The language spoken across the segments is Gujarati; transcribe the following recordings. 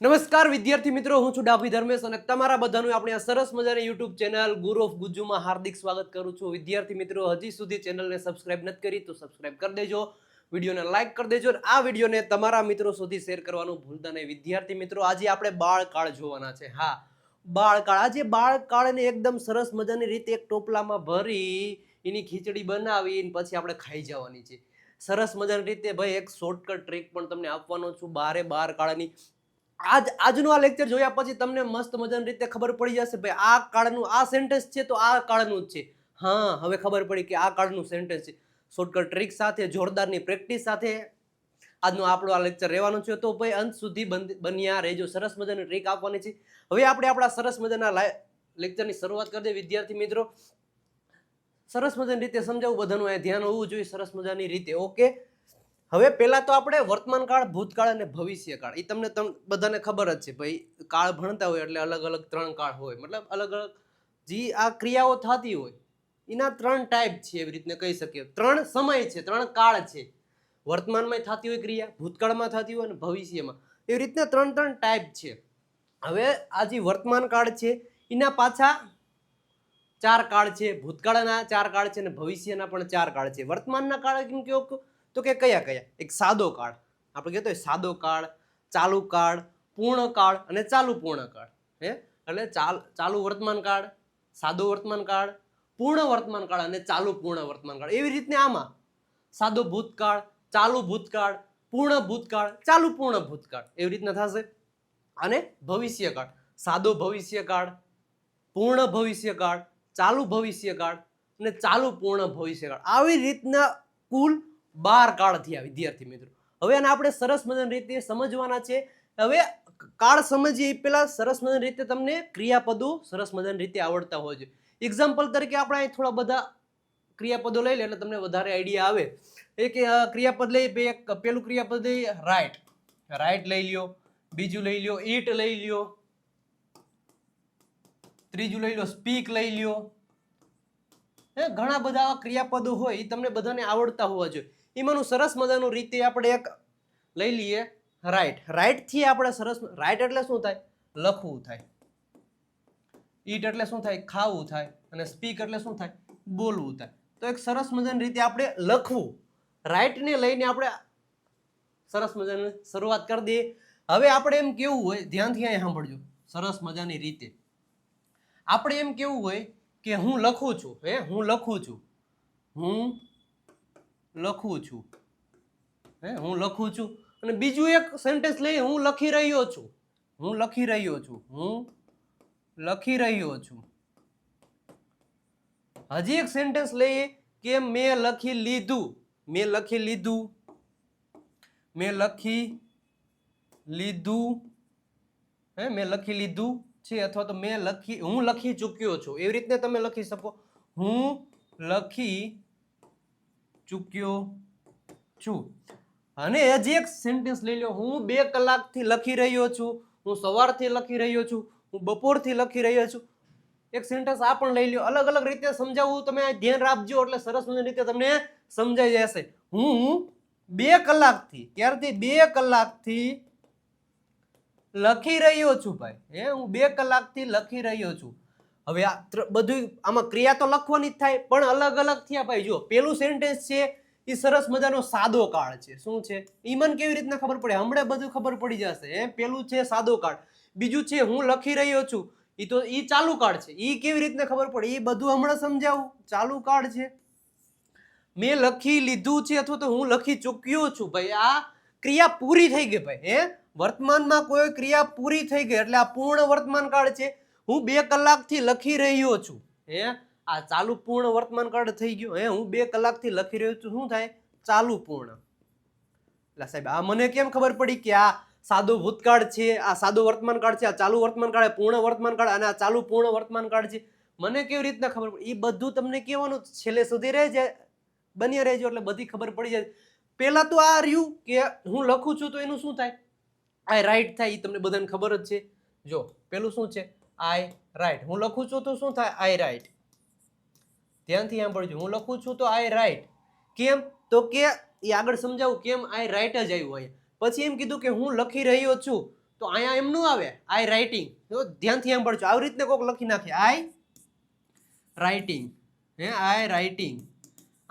નમસ્કાર વિદ્યાર્થી મિત્રો, હું છું ડાભી ધર્મેશ અને તમારા બધાનું આપણી આ સરસ મજાની યુટ્યુબ ચેનલ ગુરુ ઓફ ગુજુમાં હાર્દિક સ્વાગત કરું છું. વિદ્યાર્થી મિત્રો, હજી સુધી ચેનલને સબસ્ક્રાઇબ નથી કરી તો સબસ્ક્રાઇબ કરી દેજો, વિડીયોને લાઇક કરી દેજો અને આ વિડીયોને તમારા મિત્રો સુધી શેર કરવાનું ભૂલતા નહીં. વિદ્યાર્થી મિત્રો, આજે આપણે બાળકાળ જોવાના છે. હા, બાળકાળ. આજે બાળકાળને એકદમ સરસ મજાની રીતે એક ટોપલામાં ભરી, એની ખીચડી બનાવી પછી આપણે ખાઈ જવાની છે. સરસ મજાની રીતે ભાઈ એક શોર્ટકટ ટ્રીક પણ તમને આપવાનો છું. બારે બાર કાળની આજ, આજનું આ લેક્ચર જોયા પછી તમને મસ્ત મજાની રીતે ખબર પડી જશે, ભાઈ, આ કાળનું, આ સેન્ટેન્સ છે તો આ કાળનું જ છે. હા, હવે ખબર પડી કે આ કાળનું સેન્ટેન્સ છે. શોર્ટકટ ટ્રીક સાથે, જોરદારની પ્રેક્ટિસ સાથે આજનો આપણો આ લેક્ચર રહેવાનો છે. તો ભાઈ, અંત સુધી બન્યા રહેજો. સરસ મજાની ટ્રીક આપવાની છે. હવે આપણે આપણા સરસ મજાના લેક્ચરની શરૂઆત કરી દઈએ. વિદ્યાર્થી મિત્રો, સરસ મજાની રીતે સમજાવવું બધાનું ધ્યાન હોવું જોઈએ. સરસ મજાની રીતે ઓકે હવે પહેલાં તો આપણે વર્તમાન કાળ, ભૂતકાળ અને ભવિષ્ય કાળ. એ તમને તમ, બધાને ખબર જ છે ભાઈ, કાળ ભણતા હોય એટલે અલગ અલગ ત્રણ કાળ હોય. મતલબ અલગ અલગ જે આ ક્રિયાઓ થતી હોય એના ત્રણ ટાઈપ છે એવી રીતને કહી શકીએ. ત્રણ સમય છે, ત્રણ કાળ છે. વર્તમાનમાં થતી હોય ક્રિયા, ભૂતકાળમાં થતી હોય અને ભવિષ્યમાં. એવી રીતના ત્રણ ત્રણ ટાઈપ છે. હવે આ જે વર્તમાન કાળ છે એના પાછા ચાર કાળ છે. ભૂતકાળના ચાર કાળ છે અને ભવિષ્યના પણ ચાર કાળ છે. વર્તમાનના કાળ કેમ કેવો તો કે કયા કયા? એક સાદો કાળ. આપણે કહેતો હોય સાદો કાળ, ચાલુ કાળ, પૂર્ણ કાળ અને ચાલુ પૂર્ણ કાળ. હે? એટલે ચાલ, ચાલુ વર્તમાન કાળ, સાદો વર્તમાન કાળ, પૂર્ણ વર્તમાન કાળ અને ચાલુ પૂર્ણ વર્તમાન કાળ. એવી રીતને આમાં. સાદો ભૂતકાળ, ચાલુ ભૂતકાળ, પૂર્ણ ભૂતકાળ, ચાલુ પૂર્ણ ભૂતકાળ. એવી રીતના થશે. અને ભવિષ્યકાળ સાદો ભવિષ્યકાળ પૂર્ણ ભવિષ્યકાળ ચાલુ ભવિષ્યકાળ અને ચાલુ પૂર્ણ ભવિષ્યકાળ આવી રીતના કુલ બાર કાળ થયા વિદ્યાર્થી મિત્રો. હવે આને આપણે સરસ મજાની રીતે સમજવાના છે. હવે કાળ સમજીએ એ પહેલા સરસ મજાની રીતે તમને ક્રિયાપદો સરસ મજાની રીતે આવડતા હોય છે. એક્ઝામ્પલ તરીકે આપણે અહીં થોડા બધા ક્રિયાપદો લઈ લે એટલે તમને વધારે આઈડિયા આવે. એક ક્રિયાપદ લઈ બે પહેલું ક્રિયાપદ લઈ રાઈટ રાઈટ લઈ લ્યો, બીજું લઈ લ્યો ઈટ લઈ લ્યો. ત્રીજું લઈ લો સ્પીક લઈ લ્યો. ઘણા બધા ક્રિયાપદો હોય એ તમને બધાને આવડતા હોવા જોઈએ. એમાંનું સરસ મજાનું રીતે આપણે એક લઈ લઈએ. રાઈટ રાઈટથી આપણે સરસ રાઈટ એટલે શું થાય? લખવું થાય. ઈટ એટલે શું થાય? ખાવું થાય. અને સ્પીક એટલે શું થાય? બોલવું થાય. તો એક સરસ મજાની રીતે આપણે લખવું. રાઈટને લઈને આપણે સરસ મજાની શરૂઆત કરી દઈએ. હવે આપણે એમ કેવું હોય, ધ્યાનથી અહીં સાંભળજો. સરસ મજાની રીતે. આપણે એમ કેવું હોય કે હું લખું છું, હે? હું લખું છું. હું લખું છું. હે, હું લખું છું. અને બીજું એક સેન્ટેન્સ લઈ હું લખી રહ્યો છું. હું લખી રહ્યો છું. હું લખી રહ્યો છું. હજી એક સેન્ટેન્સ લઈએ કે મેં લખી લીધું. મેં લખી લીધું. મેં લખી લીધું. હે, મેં લખી લીધું છે અથવા તો મેં લખી, હું લખી ચૂક્યો છું. એવી રીતે તમે લખી શકો. હું લખી ચૂક્યો છું. અને હજી એક સેન્ટેન્સ લઈ લો. હું બે કલાકથી લખી રહ્યો છું. હું સવારથી લખી રહ્યો છું. હું બપોરથી લખી રહ્યો છું. એક સેન્ટેન્સ આ પણ લઈ લ્યો અલગ અલગ રીતે સમજાવવું તમે ધ્યાન રાખજો એટલે સરસ મજાની રીતે તમને સમજાઈ જશે. હું બે કલાકથી, ક્યારથી? બે કલાકથી લખી રહ્યો છું ભાઈ. હે, હું બે કલાકથી લખી રહ્યો છું. હવે આ બધું આમાં ક્રિયા તો લખવાની જ થાય, પણ અલગ અલગ થયા ભાઈ જો પેલું સેન્ટેન્સ છે એ સરસ મજાનો સાદો કાળ છે. શું છે? એ મને કેવી રીતના ખબર પડે? હમણાં બધું ખબર પડી જશે એમ પેલું છે સાદો કાળ. બીજું છે હું લખી રહ્યો છું. એ તો એ ચાલુ કાળ છે. એ કેવી રીતના ખબર પડે? એ બધું હમણાં સમજાવું. ચાલુ કાળ છે. મેં લખી લીધું છે અથવા તો હું લખી ચૂક્યો છું. ભાઈ, આ ક્રિયા પૂરી થઈ ગઈ ભાઈ, હે? વર્તમાનમાં કોઈ ક્રિયા પૂરી થઈ ગઈ, એટલે આ પૂર્ણ વર્તમાન કાળ છે. હું બે કલાકથી લખી રહ્યો છું. હે? આ ચાલુ પૂર્ણ વર્તમાન કાળ થઈ ગયો. હે, હું બે કલાકથી લખી રહ્યો છું. શું થાય? ચાલુ પૂર્ણ. એટલે સાહેબ, આ મને કેમ ખબર પડી કે આ સાદો ભૂતકાળ છે? આ સાદો વર્તમાન કાળ છે, આ ચાલુ વર્તમાન કાળ પૂર્ણ વર્તમાન કાળ અને આ ચાલુ પૂર્ણ વર્તમાન કાળ છે. મને કેવી રીતના ખબર પડી? એ બધું તમને કહેવાનું છેલ્લે સુધી રહે છે બન્યા રહેજો, એટલે બધી ખબર પડી જાય. પહેલાં તો આ રહ્યું કે હું લખું છું તો એનું શું થાય? આ રાઈટ થાય એ તમને બધાને ખબર જ છે. જો, પેલું શું છે? આઈ રાઈટ હું લખું છું તો શું થાય? આઈ રાઈટ ધ્યાનથી સાંભળજો. હું લખું છું તો આઈ રાઈટ કેમ? તો કે એ આગળ સમજાવું કેમ આઈ રાઈટ જ આવ્યું અહીંયા પછી એમ કીધું કે હું લખી રહ્યો છું તો અહીંયા એમ નું આવે. આઈ રાઇટિંગ તો ધ્યાનથી પડજો આવી રીતને કોક લખી નાખે. આઈ રાઇટિંગ હે? આઈ રાઇટિંગ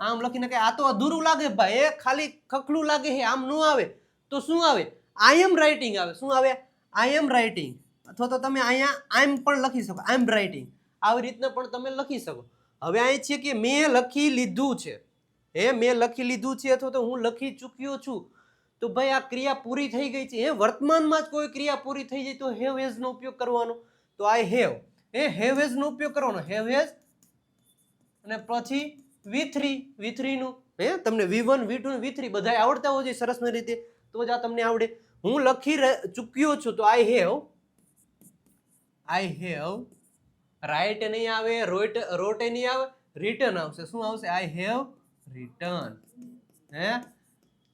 આમ લખી નાખે. આ તો અધૂરું લાગે ભાઈ. એ ખાલી ખખડું લાગે હે આમ નું આવે. તો શું આવે? આઈ એમ રાઇટિંગ આવે. શું આવે? આઈ એમ રાઇટિંગ અથવા તો તમે અહીંયા આઈમ પણ લખી શકો. આઈ એમ રાઇટિંગ આવી રીતના પણ તમે લખી શકો. હવે અહીં છે કે મેં લખી લીધું છે. હે, મેં લખી લીધું છે અથવા તો હું લખી ચૂક્યો છું. તો ભાઈ આ ક્રિયા પૂરી થઈ ગઈ છે. હે, વર્તમાનમાં જ કોઈ ક્રિયા પૂરી થઈ જાય તો હેવ હેઝનો ઉપયોગ કરવાનો. તો આઈ હેવ એ હેવ હેઝનો ઉપયોગ કરવાનો. હેવ હેઝ અને પછી વી થ્રી વી થ્રીનું હે, તમને V one V two V three બધા આવડતા હોય છે સરસ રીતે. તો જ આ તમને આવડે. હું લખી ચૂક્યો છું તો I have I have write નહીં આવે રોટ રોટે નહીં આવે રિટર્ન આવશે. શું આવશે? આઈ હેવ રિટર્ન હે?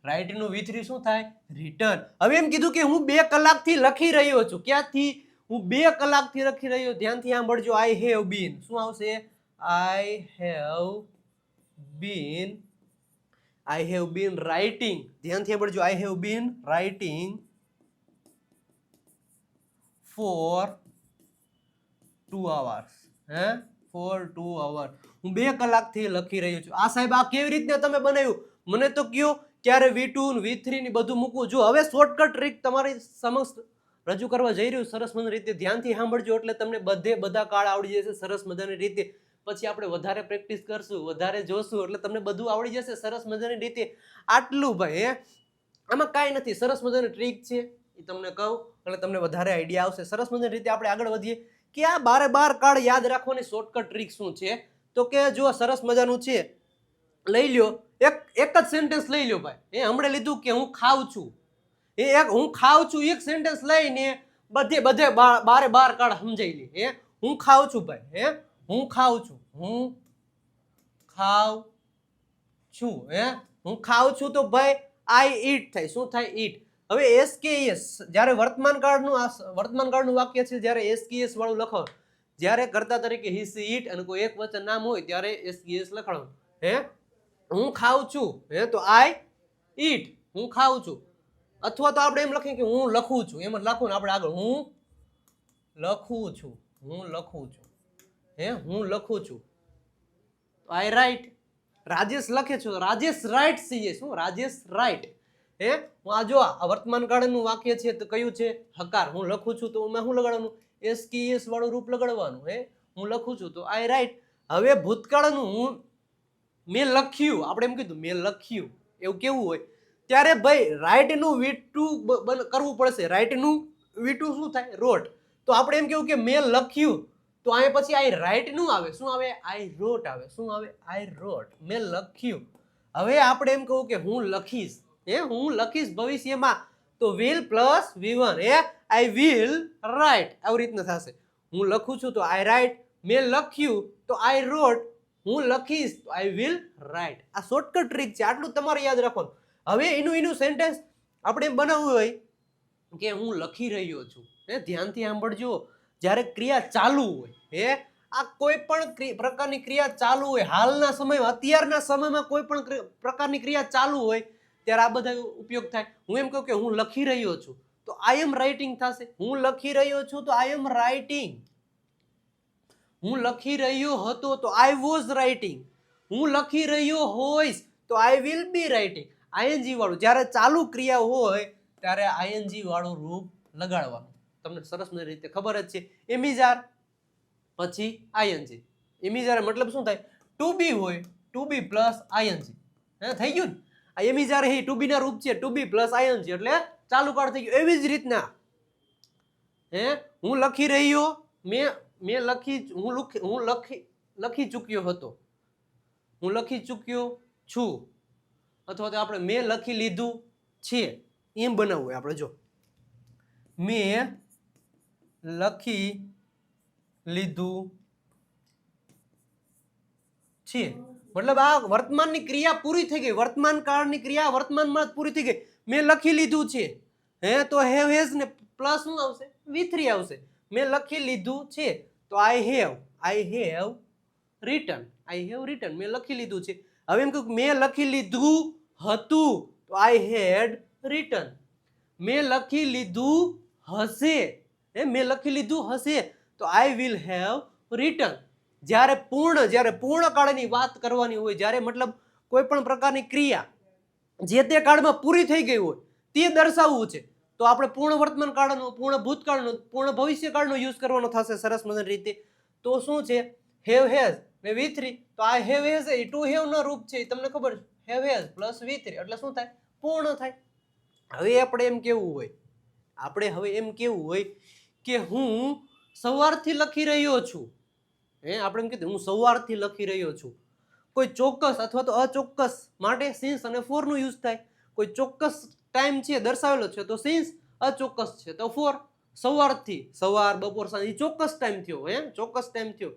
રાઇટનું વી થ્રી શું થાય? રિટર્ન હવે એમ કીધું કે હું બે કલાકથી લખી રહ્યો છું. ક્યાંથી? હું બે કલાકથી લખી રહ્યો. ધ્યાનથી સાંભળજો. આઈ હેવ બીન શું આવશે? I have been I have been writing ધ્યાનથી સાંભળજો. I have been writing for two hours હે? ફોર ટુ અવર હું બે કલાકથી લખી રહ્યો છું. આ સાહેબ, આ કેવી રીતના તમે બનાવ્યું? મને તો કયો ક્યારે વી ટુ વી થ્રી ની બધું મૂકવું? જો હવે શોર્ટકટ ટ્રીક તમારી સમક્ષ રજૂ કરવા જઈ રહ્યું, સરસ મજાની રીતે ધ્યાનથી સાંભળજો, એટલે તમને બધે બધા કાળ આવડી જશે, સરસ મજાની રીતે. પછી આપણે વધારે પ્રેક્ટિસ કરશું, વધારે જોશું, એટલે તમને બધું આવડી જશે, સરસ મજાની રીતે. આટલું ભાઈ, હે? આમાં કાંઈ નથી, સરસ મજાની ટ્રીક છે, એ તમને કહું, એટલે તમને વધારે આઈડિયા આવશે. સરસ મજાની રીતે આપણે આગળ વધીએ. કે આ બારે બાર કાર્ડ યાદ રાખવાની શોર્ટકટ ટ્રીક શું છે? તો કે જો સરસ મજાનું છે, લઈ લ્યો. એક એક જ સેન્ટેન્સ લઈ લ્યો ભાઈ. એ હમણાં લીધું કે હું ખાઉં છું. એ એક, હું ખાઉં છું, એક સેન્ટેન્સ લઈને બધે બધે બારે બાર કાર્ડ સમજાઈ લે. હે? હું ખાઉં છું ભાઈ. હે? હું ખાઉં છું. હું ખાઉં છું. હે? હું ખાઉં છું તો ભાઈ આઈ ઈટ થાય. શું થાય? ઈટ હવે એસ કે એસ જ્યારે વર્તમાન કાળનું વર્તમાન કાળનું વાક્ય છે, જ્યારે એસ કે એસ વાળું લખો જ્યારે કરતા તરીકે હિસ ઈટ અને કોઈ એક વચન નામ હોય, ત્યારે એસ કે એસ લખવાનું. હે? હું ખાઉં છું, હે? તો આઈ ઈટ, હું ખાઉં છું. અથવા તો આપણે એમ લખીએ કે હું લખું છું, એમ જ લખું ને આપણે આગળ, હું લખું છું, હું લખું છું. હે? હું લખું છું. I right. રાજેશ લખે છું રાજેશ રાઈટ સીએ શું રાજેશ રાઈટ. હે? હું આ જો આ વર્તમાન કાળનું વાક્ય છે તો કયું છે? હકાર. હું લખું છું તો મેં શું લગાડવાનું? એસ કી એસ વાળું રૂપ લગાડવાનું, હે? હું લખું છું તો આઈ રાઈટ હવે ભૂતકાળનું હું મેં લખ્યું. આપણે એમ કીધું, મેં લખ્યું. એવું કેવું હોય? ત્યારે ભાઈ રાઈટનું વીટું કરવું પડશે. રાઈટનું વીટું શું થાય? રોટ. તો આપણે એમ કેવું કે મેં લખ્યું. તો અહીંયા પછી આઈ રાઈટનું આવે. શું આવે? આઈ રોટ આવે. શું આવે? આઈ રોટ મેં લખ્યું. હવે આપણે એમ કહું કે હું લખીશ. હે હું લખીશ ભવિષ્યમાં તો વિલ પ્લસ વી વન હે આઈ વિલ રાઇટ આવી રીતના થશે. હું લખું છું તો આઈ રાઇટ મેં લખ્યું તો આઈ રોટ હું લખીશ તો આઈ વિલ રાઇટ આ શોર્ટકટ ટ્રીક છે. આટલું તમારે યાદ રાખવાનું. હવે એનું એનું સેન્ટેન્સ આપણે બનાવવું હોય કે હું લખી રહ્યો છું. હે, ધ્યાનથી સાંભળજો. જ્યારે ક્રિયા ચાલુ હોય, હે, આ કોઈ પણ પ્રકારની ક્રિયા ચાલુ હોય, હાલના સમયમાં, અત્યારના સમયમાં કોઈ પણ પ્રકારની ક્રિયા ચાલુ હોય ત્યારે આ બધા ઉપયોગ થાય. હું એમ કહું કે હું લખી રહ્યો છું, તો આઈ એમ રાઇટિંગ થશે. હું લખી રહ્યો છું, તો આઈ એમ રાઇટિંગ હું લખી રહ્યો હતો, તો આઈ વોઝ રાઇટિંગ હું લખી રહ્યો હોઈશ, તો I will be writing I N G વાળું, જ્યારે ચાલુ ક્રિયા હોય, ત્યારે આઈએનજી વાળું રૂપ લગાડવાનું. તમને સરસ રીતે ખબર જ છે. એમિઝાર પછી આઈએનજી એમિઝાર મતલબ શું થાય? ટુ બી હોય ટુ બી પ્લસ આઈએનજી હે, થઈ ગયું ને? આ એમિઝાર જ્યારે ટુ બી ના રૂપ છે, ટુ બી પ્લસ છે, એટલે ચાલુ કાળ થઈ ગયું. એવી જ રીતના. હે? હું લખી રહ્યો, મેં મેં લખી હું લખી હું લખી લખી ચૂક્યો હતો. હું લખી ચૂક્યો છું. અથવા તો આપણે મેં લખી લીધું છે. એમ બનાવવું આપણે, જો. મેં લખી લીધું છે. મતલબ આ વર્તમાનની ક્રિયા પૂરી થઈ ગઈ. વર્તમાન કાળની ક્રિયા વર્તમાનમાં જ પૂરી થઈ ગઈ. મેં લખી લીધું છે. હે, તો હેવ હેઝ ને. પ્લસ શું આવશે? વી થ્રી આવશે. મેં લખી લીધું છે. તો I have I have written I have written મેં લખી લીધું છે. હવે એમ કહું મેં લખી લીધું હતું. તો આઈ હેડ રિટર્ન મેં લખી લીધું હશે. હે, મેં લખી લીધું હશે. તો આઈ વિલ હેવ રિટર્ન જ્યારે પૂર્ણ જ્યારે પૂર્ણ કાળની વાત કરવાની હોય, જ્યારે મતલબ કોઈ પણ પ્રકારની ક્રિયા જે તે કાળમાં પૂરી થઈ ગઈ હોય, તે દર્શાવવું છે. તો આપણે પૂર્ણ વર્તમાન કાળનો, પૂર્ણ ભૂતકાળનો, પૂર્ણ ભવિષ્યકાળનો યુઝ કરવાનો થશે સરસ મજાની રીતે. તો શું છે? હેવ હેઝ ને વી થ્રી તો આ હેવ હેઝ એ ટુ હેવનો રૂપ છે, એ તમને ખબર have has plus V three એટલે શું થાય? પૂર્ણ થાય. હવે આપણે એમ કેવું હોય? આપણે હવે એમ કેવું હોય કે હું સવારથી લખી રહ્યો છું. હે, આપણે એમ કીધું, હું સવારથી લખી રહ્યો છું. કોઈ ચોક્કસ અથવા તો અચોક્કસ માટે સિન્સ અને ફોરનું યુઝ થાય. કોઈ ચોક્કસ ટાઈમ છે, દર્શાવેલો છે, તો સિન્સ અચોક્કસ છે, તો ફોર સવારથી સવાર, બપોર, સાંજ ચોક્કસ ટાઈમ થયો, હે, ચોક્કસ ટાઈમ થયો.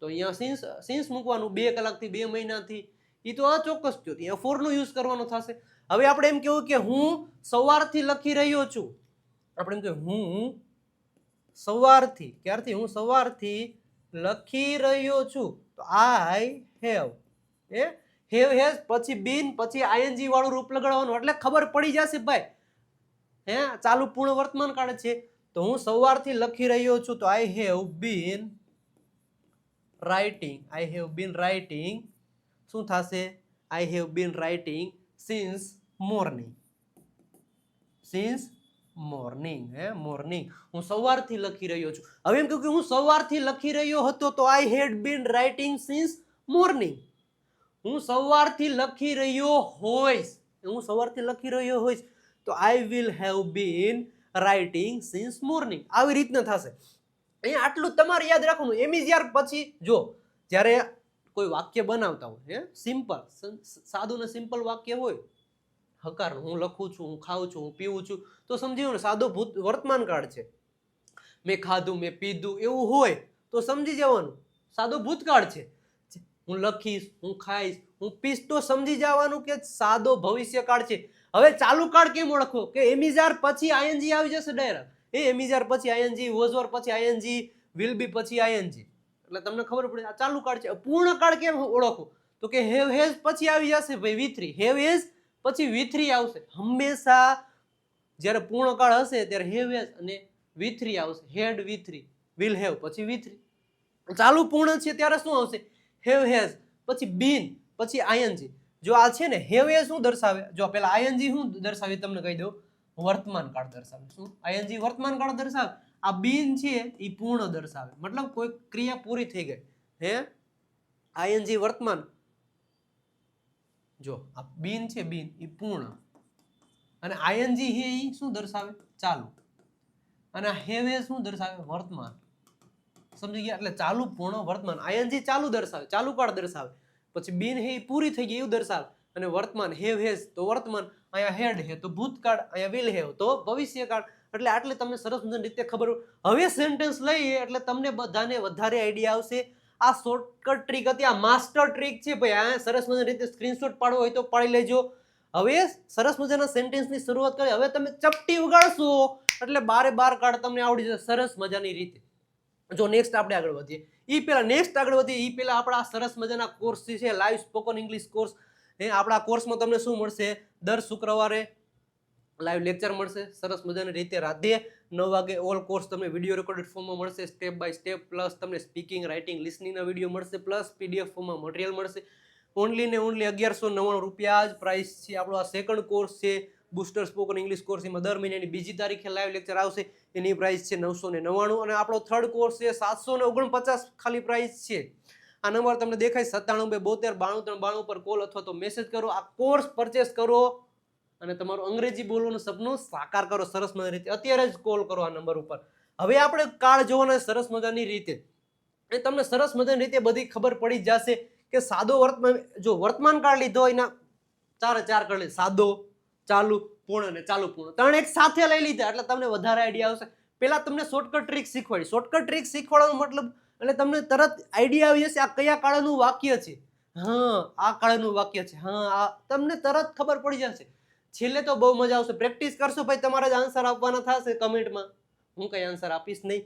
તો અહીંયા સિન્સ સિન્સ મૂકવાનું, બે કલાકથી બે મહિનાથી એ તો અચોક્કસ થયો અહીંયા ફોરનો યુઝ કરવાનો થશે. હવે આપણે એમ કેવું કે હું સવારથી લખી રહ્યો છું. આપણે એમ કે હું સવારથી ક્યારથી? હું સવારથી લખી રહ્યો છું. તો આઈ હેવ એ હેવ હેઝ પછી બિન પછી આઈએનજી વાળું રૂપ લગાડવાનું એટલે ખબર પડી જશે ભાઈ. હે, ચાલુ પૂર્ણ વર્તમાન કાળ છે. તો હું સવારથી લખી રહ્યો છું. તો I have been writing I have been writing શું થશે? I have been writing since morning since morning હે? મોર્નિંગ હું સવારથી લખી રહ્યો છું. હવે એમ કહ્યું કે હું સવારથી લખી રહ્યો હતો તો I had been writing since morning હું સવારથી લખી રહ્યો હોઈશ. હું સવારથી લખી રહ્યો હોઈશ. તો I will have been writing since morning આવી રીતના થશે. અહીંયા આટલું તમારે યાદ રાખવાનું. એમિઝિયાર પછી જો, જ્યારે કોઈ વાક્ય બનાવતા હોય, હે? સિમ્પલ સાદું ને સિમ્પલ વાક્ય હોય હકાર, હું લખું છું, હું ખાઉં છું, હું પીવું છું. તો સમજી ને, સાદો ભૂત વર્તમાન કાળ છે. મેં ખાધું, મેં પીધું, એવું હોય તો સમજી જવાનું. સાદો ભૂતકાળ છે. હું લખીશ, હું ખાઈશ, હું પીશ તો સમજી જવાનું કે સાદો ભવિષ્યકાળ છે. હવે ચાલુ કાળ કેમ ઓળખો? કે એમિઝાર પછી આઈએનજી આવી જશે ડાયરેક્ટ એ એમિઝાર પછી આઈએનજી વોઝવર પછી આઈએનજી વિલ બી પછી આઈએનજી એટલે તમને ખબર પડે, આ ચાલુ કાળ છે. પૂર્ણ કાળ કેમ ઓળખો? તો કે હેવ હેઝ પછી આવી જશે ભાઈ વી થ્રી. હેવ હેઝ પછી વી આવશે. હંમેશા જ્યારે પૂર્ણ કાળ હશે ત્યારે હેવ હેઝ અને વી આવશે. હેડ વી વિલ હેવ પછી વી ચાલુ પૂર્ણ છે ત્યારે શું આવશે? હેવ હેઝ, પછી બીન, પછી આયનજી જો આ છે ને, હેવ એ શું દર્શાવે? જો પેલા આયનજી શું દર્શાવે તમને કહી દઉં. વર્તમાન કાળ દર્શાવે. શું? આયનજી વર્તમાન કાળ દર્શાવે? આ બીન છે એ પૂર્ણ દર્શાવે. મતલબ કોઈ ક્રિયા પૂરી થઈ ગઈ. હે? આયનજી વર્તમાન. જો, આ બિન છે, બિન એ પૂર્ણ. અને આઈએનજી હે એ શું દર્શાવે? ચાલુ. અને આ હેવે શું દર્શાવે? વર્તમાન. સમજી ગયા? એટલે ચાલુ પૂર્ણ, વર્તમાન. આઈએનજી ચાલુ દર્શાવે, ચાલુ કાળ દર્શાવે. પછી બિન હે પૂરી થઈ ગઈ, એવું દર્શાવે. અને વર્તમાન હેવ હેઝ તો વર્તમાન અહીંયા હેડ હે, તો ભૂતકાળ અહીંયા વિલ હેવ તો ભવિષ્યકાળ. એટલે આટલે તમને સરસ મજાની રીતે ખબર. હવે સેન્ટેન્સ લઈએ, એટલે તમને બધાને વધારે આઈડિયા આવશે. આ શોર્ટકટ ટ્રીક હતી, આ માસ્ટર ટ્રીક છે ભાઈ, આ સરસ મજાની રીતે સ્ક્રીનશોટ પાડવો હોય તો પાડી લેજો. હવે સરસ મજાના સેન્ટેન્સની શરૂઆત કરી હવે તમે ચપટી ઉગાડશો, એટલે બારે બાર કાર્ડ તમને આવડી જશે સરસ મજાની રીતે. જો નેક્સ્ટ આપણે આગળ વધીએ. એ પહેલાં નેક્સ્ટ આગળ વધીએ. એ પહેલાં આપણા સરસ મજાના કોર્સ છે લાઈવ સ્પોકન ઇંગ્લિશ કોર્સ એ આપણા કોર્સમાં તમને શું મળશે? દર શુક્રવારે લાઈવ લેક્ચર મળશે. સરસ મજાની રીતે રાધે નવ વાગે ઓલ કોર્સ તમને વીડિયો રેકોર્ડેડ ફોર્મમાં મળશે સ્ટેપ બાય સ્ટેપ પ્લસ તમને સ્પીકિંગ રાઇટિંગ લિસનિંગના વીડિયો મળશે પ્લસ પીડીએફ ફોર્મમાં મટીરિયલ મળશે. ઓનલી ને ઓનલી અગિયારસો નવ્વાણું રૂપિયા જ પ્રાઇસ છે. આપણો આ સેકન્ડ કોર્સ છે બુસ્ટર સ્પોકન ઇંગ્લિશ કોર્સ એમાં દર મહિનાની બીજી તારીખે લાઈવ લેક્ચર આવશે. એની પ્રાઇસ છે નવસો ને નવ્વાણું. અને આપણો થર્ડ કોર્સ છે, સાતસો ને ઓગણપચાસ ખાલી પ્રાઇસ છે. આ નંબર તમને દેખાય, સત્તાણું બે બોતેર બાણું ત્રણ બાણું પર કોલ અથવા તો મેસેજ કરો. આ કોર્સ પરચેસ કરો. અને તમારું અંગ્રેજી બોલવાનું સપનું સાકાર કરો, સરસ મજાની રીતે. અત્યારે જ કોલ કરો આ નંબર ઉપર. હવે આપણે કાળ જોવાના સરસ મજાની રીતે. એ તમને સરસ મજાની રીતે બધી ખબર પડી જશે કે સાદો વર્તમાન, જો વર્તમાન કાળ લીધો એના ચાર ચાર કાળ લીધા સાદો, ચાલુ, પૂર્ણ અને ચાલુ, પૂર્ણ. ત્રણ એક સાથે લઈ લીધા, એટલે તમને વધારે આઈડિયા આવશે. પહેલાં તમને શોર્ટકટ ટ્રીક શીખવાડી. શોર્ટકટ ટ્રીક શીખવાડવાનો મતલબ, એટલે તમને તરત આઈડિયા આવી જશે આ કયા કાળનું વાક્ય છે. હા, આ કાળનું વાક્ય છે. હા, આ તમને તરત ખબર પડી જશે. છેલ્લે તો બહુ મજા આવશે. પ્રેક્ટિસ કરશો ભાઈ, તમારા જ આન્સર આપવાના થશે કમેન્ટમાં. હું કઈ આન્સર આપીશ નહીં.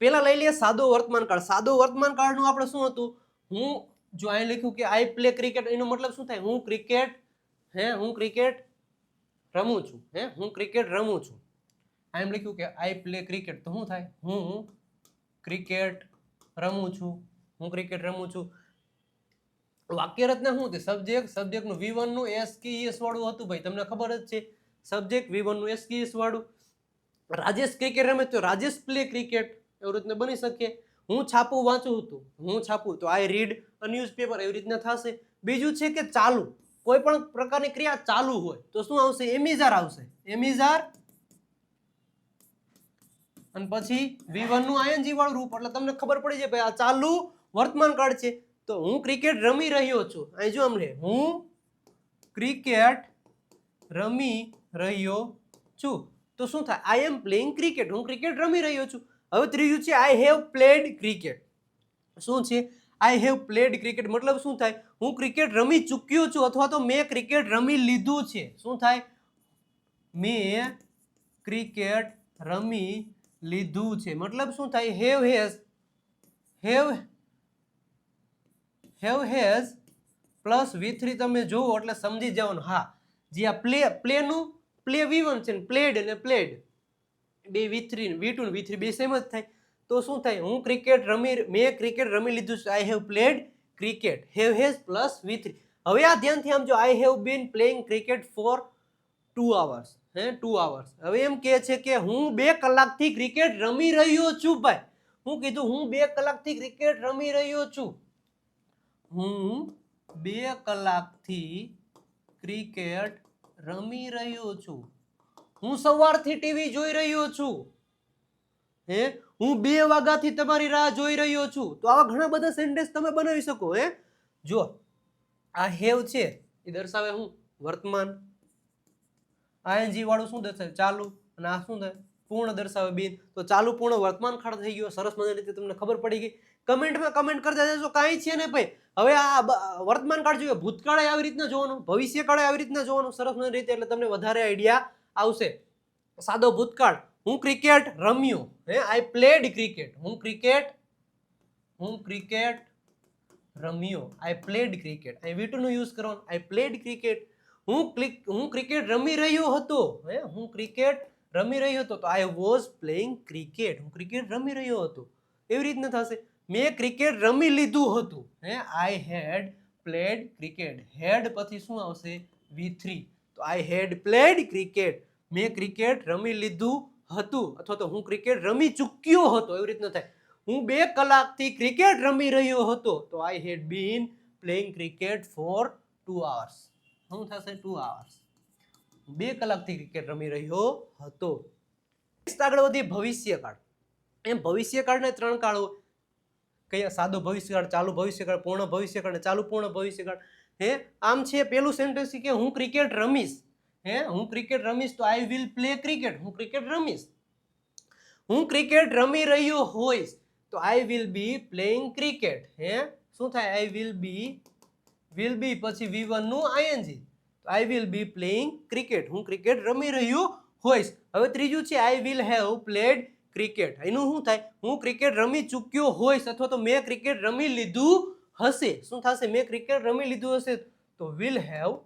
પહેલાં લઈ લઈએ સાદો વર્તમાન કાળ. સાદો વર્તમાન કાળનું આપણે શું હતું? હું જો અહીં લખ્યું કે આઈ પ્લે ક્રિકેટ એનો મતલબ શું થાય? હું ક્રિકેટ હે, હું ક્રિકેટ રમું છું. હે, હું ક્રિકેટ રમું છું. આ એમ લખ્યું કે આઈ પ્લે ક્રિકેટ તો શું થાય? હું ક્રિકેટ રમું છું. હું ક્રિકેટ રમું છું. વાક્ય રચના શું છે સબ્જેક્ટ સબ્જેક્ટનું વી વનનું એસ કે એસ વાળું હતું ભાઈ? તમને ખબર જ છે. સબ્જેક્ટ વી વનનું એસ કે એસ વાળું. રાજેશ ક્રિકેટ રમે તો રાજેશ પ્લે ક્રિકેટ એવી રીતના બની શકે. હું છાપું વાંચું હતું. હું છાપું તો આઈ રીડ અ ન્યૂઝપેપર એવી રીતના થશે. બીજું છે કે ચાલુ. કોઈ પણ પ્રકારની ક્રિયા ચાલુ હોય તો શું આવશે? એમિઝાર આવશે. એમિઝાર અને પછી વી નું આઈએનજી વાળું રૂપ. એટલે તમને ખબર પડી જાય ભાઈ, આ ચાલુ વર્તમાન કાળ છે. તો હું ક્રિકેટ રમી રહ્યો છું. અહીં જો અમને હું ક્રિકેટ રમી રહ્યો છું. તો શું થાય? આઈ એમ પ્લેઇંગ ક્રિકેટ હું ક્રિકેટ રમી રહ્યો છું. હવે ત્રીજું છે આઈ હેવ પ્લેડ ક્રિકેટ શું છે? આઈ હેવ પ્લેડ ક્રિકેટ મતલબ શું થાય? હું ક્રિકેટ રમી ચૂક્યો છું અથવા તો મેં ક્રિકેટ રમી લીધું છે. શું થાય? મેં ક્રિકેટ રમી લીધું છે. મતલબ શું થાય? Have has have have has plus V three તમે જુઓ એટલે સમજી જવાનું. હા, જે આ પ્લે, પ્લેનું, પ્લે વી વન છે પ્લેડ અને પ્લેડ. બે V three V two V three બે સેમ જ થાય. તો શું થાય? હું ક્રિકેટ રમી, મેં ક્રિકેટ રમી લીધું છે. I have played cricket have has plus V three. હવે આ ધ્યાનથી આમ જો I have been playing cricket for two hours હે ટુ આવર્સ હવે એમ કહે છે કે હું બે કલાકથી ક્રિકેટ રમી રહ્યો છું ભાઈ. હું કીધું, હું બે કલાકથી ક્રિકેટ રમી રહ્યો છું. હું બે કલાકથી ક્રિકેટ રમી રહ્યો છું. હું સવારથી ટીવી જોઈ રહ્યો છું. હે? હું બે વાગ્યાથી તમારી રાહ જોઈ રહ્યો છું. તો આવા ઘણા બધા સેન્ટેન્સ તમે બનાવી શકો, હે? જો આ હેવ છે, એ દર્શાવે હું વર્તમાન. આઈએનજી વાળું શું દર્શાવે? ચાલુ. અને આ શું થાય? પૂર્ણ દર્શાવે બિન. તો ચાલુ પૂર્ણ વર્તમાન ખાડ થઈ ગયો. સરસ મજાની રીતે તમને ખબર પડી ગઈ. કમેન્ટમાં કમેન્ટ કરતા જશો કાંઈ છે ને ભાઈ. હવે આ વર્તમાન કાળ જોઈએ, ભૂતકાળે આવી રીતના જોવાનું ભવિષ્ય કાળે આવી રીતના જોવાનું સરસ રીતે, એટલે તમને વધારે આઈડિયા આવશે. સાદો ભૂતકાળ. હું ક્રિકેટ રમ્યો. હે આઈ પ્લેડ ક્રિકેટ હું ક્રિકેટ હું ક્રિકેટ રમ્યો. I played cricket I V no use કરવાનો. આઈ પ્લેડ ક્રિકેટ હું ક્લિક હું ક્રિકેટ રમી રહ્યો હતો. હે, હું ક્રિકેટ રમી રહ્યો હતો. તો આઈ વોઝ પ્લેઇંગ ક્રિકેટ હું ક્રિકેટ રમી રહ્યો હતો. એવી રીતના થશે. મેં ક્રિકેટ રમી લીધું હતું. હે આઈ હેડ પ્લેડ ક્રિકેટ હેડ પછી શું આવશે? વી થ્રી તો આઈ હેડ પ્લેડ ક્રિકેટ મેં ક્રિકેટ રમી લીધું હતું. અથવા તો હું ક્રિકેટ રમી ચૂક્યો હતો. એવી રીતના થાય. હું બે કલાકથી ક્રિકેટ રમી રહ્યો હતો. તો I had been playing cricket for two hours શું થશે? ટુ આવર્સ બે કલાકથી ક્રિકેટ રમી રહ્યો હતો. આગળ વધી ભવિષ્યકાળ. એમ ભવિષ્યકાળને ત્રણ કાળ કયા સાદો ભવિષ્યકાળ, ચાલુ ભવિષ્યકાળ, પૂર્ણ ભવિષ્યકાળ ચાલુ પૂર્ણ ભવિષ્યકાળ. હે, આમ છે પેલું સેન્ટેન્સ કે હું ક્રિકેટ રમીશ. હે, હું ક્રિકેટ રમીશ તો આઈ વિલ પ્લે ક્રિકેટ હું ક્રિકેટ રમીશ. હું ક્રિકેટ રમી રહ્યો હોઈશ તો I will be playing cricket હે, શું થાય? આઈ વિલ બી વિલ બી પછી વી વનનું આઈએનજી તો I will be playing cricket હું ક્રિકેટ રમી રહ્યો હોઈશ. હવે ત્રીજું છે I will have played cricket. એનું શું થાય? હું ક્રિકેટ રમી ચૂક્યો હોઈશ અથવા તો મેં ક્રિકેટ રમી લીધું હશે. શું થશે? મેં ક્રિકેટ રમી લીધું હશે તો will have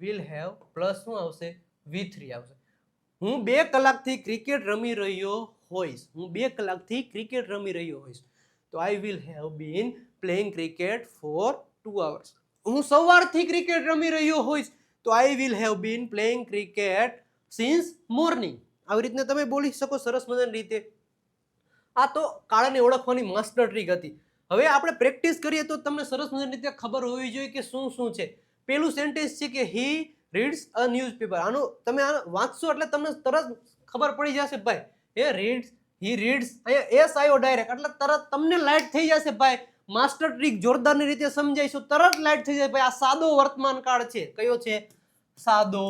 will have plus શું આવશે? વી થ્રી આવશે. હું બે કલાકથી ક્રિકેટ રમી રહ્યો હોઈશ. હું બે કલાકથી ક્રિકેટ રમી રહ્યો હોઈશ. તો I will have been playing cricket for two hours હું સવારથી ક્રિકેટ રમી રહ્યો હોઈશ. તો I will have been playing cricket since morning આવી રીતના તમે બોલી શકો સરસ મજાની રીતે. આ તો કાળને ઓળખવાની માસ્ટર ટ્રીક હતી. હવે આપણે પ્રેક્ટિસ કરીએ તો તમને સરસ મજાની રીતે ખબર હોવી જોઈએ કે શું શું છે. પેલું સેન્ટેન્સ છે કે હી રીડ્સ અ ન્યૂઝપેપર આનું તમે આ વાંચશો એટલે તમને તરત ખબર પડી જશે, ભાઈ, એ રીડ્સ હી રીડ્સ અહીંયા એસ આવ્યો ડાયરેક્ટ એટલે તરત તમને લાઇટ થઈ જશે, ભાઈ માસ્ટર ટ્રીક જોરદારની રીતે સમજાઈશું. તરત લાઇટ થઈ જાય ભાઈ, આ સાદો વર્તમાન કાળ છે. કયો છે? સાદો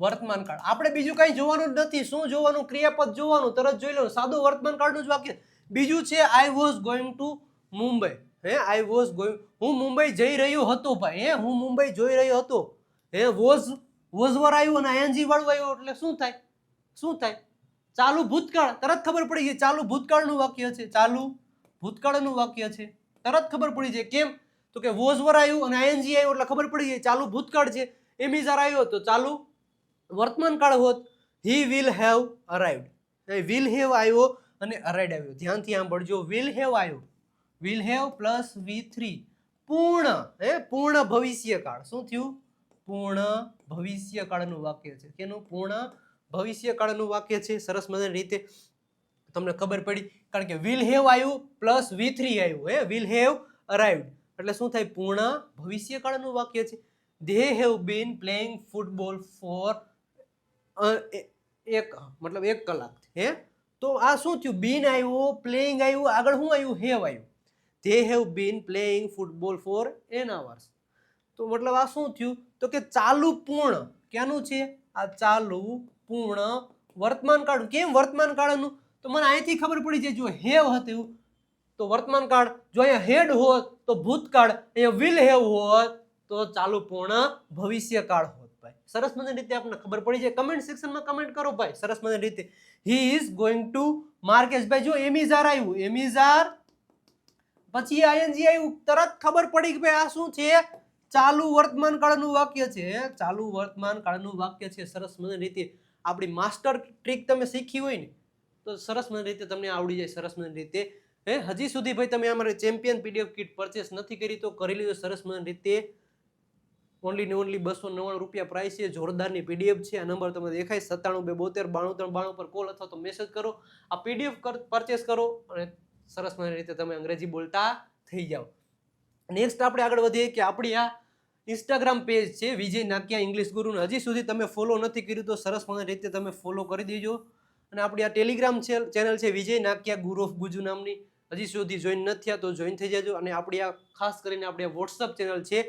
વર્તમાન કાળ. આપણે બીજું કઈ જોવાનું નથી. શું જોવાનું? ક્રિયાપદ જોવાનું. તરત જોઈ લો. સાદું વર્તમાન કાળનું જ વાક્ય. બીજું છે I was going to Mumbai હે? આઈ વોઝ ગોઈંગ હું મુંબઈ જઈ રહ્યો હતો ભાઈ. હે? હું મુંબઈ જોઈ રહ્યો હતો. હે? વોઝ વોઝ વર આવ્યું અને આઈએનજી વાળું આવ્યું એટલે શું થાય? શું થાય? ચાલુ ભૂતકાળ. તરત ખબર પડી ગઈ. ચાલુ ભૂતકાળનું વાક્ય છે. ચાલુ ભૂતકાળનું વાક્ય છે. તરત ખબર પડી જાય. કેમ? તો કે વોઝ વર આવ્યું અને આઈએનજી આવ્યું એટલે ખબર પડી ગઈ. ચાલુ ભૂતકાળ છે. એમિઝાર આવ્યો તો ચાલુ વર્તમાન કાળ હોત he will have arrived will have આવ્યો અને અરાઇડ આવ્યો. ધ્યાનથી સાંભળજો વિલ હેવ આવ્યો. Will have plus V three પૂર્ણ, હે? પૂર્ણ ભવિષ્યકાળ શું થયું? પૂર્ણ ભવિષ્યકાળનું વાક્ય છે. કેનું? પૂર્ણ ભવિષ્યકાળનું વાક્ય છે. સરસ મજાની રીતે તમને ખબર પડી. કારણ કે વિલ હેવ આવ્યું પ્લસ વી થ્રી આવ્યું, હે? વિલ હેવ અરાઇવડ એટલે શું થાય? પૂર્ણ ભવિષ્યકાળનું વાક્ય છે. They have been playing football for એક, મતલબ એક કલાક હે? તો આ શું થયું? બીન આવ્યું પ્લેઇંગ આવ્યું આગળ શું આવ્યું હેવ આવ્યું they have been playing football for an hours તો મતલબ આ શું થયું? તો કે ચાલુ પૂર્ણ. ક્યાંનું છે? આ ચાલુ પૂર્ણ વર્તમાન કાળ કેમ વર્તમાન કાળનું? તો મને અહીંથી ખબર પડી જાય, જો હેવ હતું તો વર્તમાન કાળ, જો અહીંયા હેડ હોત, તો ભૂતકાળ, અહીંયા વિલ હેવ હોત, તો ચાલુ પૂર્ણ ભવિષ્યકાળ હોત ભાઈ. સરસ મજાની રીતે આપણને ખબર પડી છે કમેન્ટ સેક્શનમાં કમેન્ટ કરો ભાઈ. સરસ મજાની રીતે. He is going to market ભાઈ, જો એમિઝાર આવ્યું એમિઝાર પછી આઈએનજી આવ્યું તરત ખબર પડી કે ભાઈ આ શું છે? ચાલુ વર્તમાન કાળનું વાક્ય છે. ચાલુ વર્તમાન કાળનું વાક્ય છે. સરસ મજાની રીતે આપણી માસ્ટર ટ્રીક તમે શીખી હોય ને, તો સરસ મજાની રીતે તમને આવડી જાય. સરસ મજાની રીતે. હે, હજી સુધી ભાઈ તમે અમારે ચેમ્પિયન પીડીએફ કિટ પરચેસ નથી કરી, તો કરી લીધો સરસ મજાની રીતે ઓનલી ને ઓનલી બસો નવ્વાણું રૂપિયા પ્રાઇસ છે, જોરદારની પીડીએફ છે, આ નંબર તમને દેખાય, સત્તાણું બે બોતેર, બાણું ત્રણ, બાણું પર કોલ અથવા તો મેસેજ કરો. આ પીડીએફ પરચેસ કરો અને સરસ મજાની રીતે તમે અંગ્રેજી બોલતા થઈ જાઓ. નેક્સ્ટ આપણે આગળ વધીએ કે આપણી આ ઇન્સ્ટાગ્રામ પેજ છે, વિજય નાક્યા ઇંગ્લિશ ગુરુને હજી સુધી તમે ફોલો નથી કર્યું તો સરસ મજાની રીતે તમે ફોલો કરી દેજો. અને આપણી આ ટેલિગ્રામ ચેનલ છે, વિજય નાક્યા ગુરુ ઓફ ગુજુ નામની. હજી સુધી જોઈન નથી થયા તો જોઈન થઈ જજો. અને આપણી આ ખાસ કરીને આપણી વોટ્સઅપ ચેનલ છે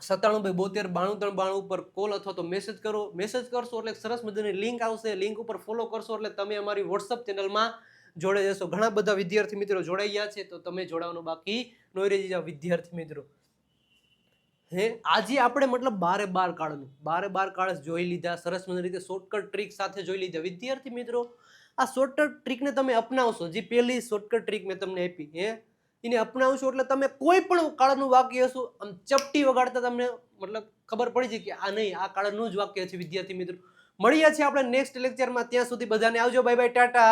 સત્તાણું ભાઈ બોતેર, બાણું ત્રણ બાણું ઉપર કોલ અથવા તો મેસેજ કરો. મેસેજ કરશો એટલે સરસ મજાની લિંક આવશે. લિંક ઉપર ફોલો કરશો એટલે તમે અમારી વોટ્સઅપ ચેનલમાં જોડાઈ જશો. ઘણા બધા વિદ્યાર્થી મિત્રો જોડાઈ ગયા છે, તો તમે જોડાવાનું બાકી નો રહી જાઓ વિદ્યાર્થી મિત્રો. હે? આજે આપણે મતલબ બારે બાર કાળનું. બારે બાર કાળ જોઈ લીધા. સરસ મજાની રીતે શોર્ટકટ ટ્રીક સાથે જોઈ લીધા. વિદ્યાર્થી મિત્રો, આ શોર્ટકટ ટ્રીકને તમે અપનાવશો. જે પહેલી શોર્ટકટ ટ્રીક મેં તમને આપી, હે? એને અપનાવશો એટલે તમે કોઈ પણ કાળનું વાક્ય હશો, આમ ચપટી વગાડતા તમને મતલબ ખબર પડી જાય કે આ નહીં, આ કાળનું જ વાક્ય છે, વિદ્યાર્થી મિત્રો. મળીએ છીએ આપણે નેક્સ્ટ લેક્ચરમાં ત્યાં સુધી બધાને આવજો. Bye bye Tata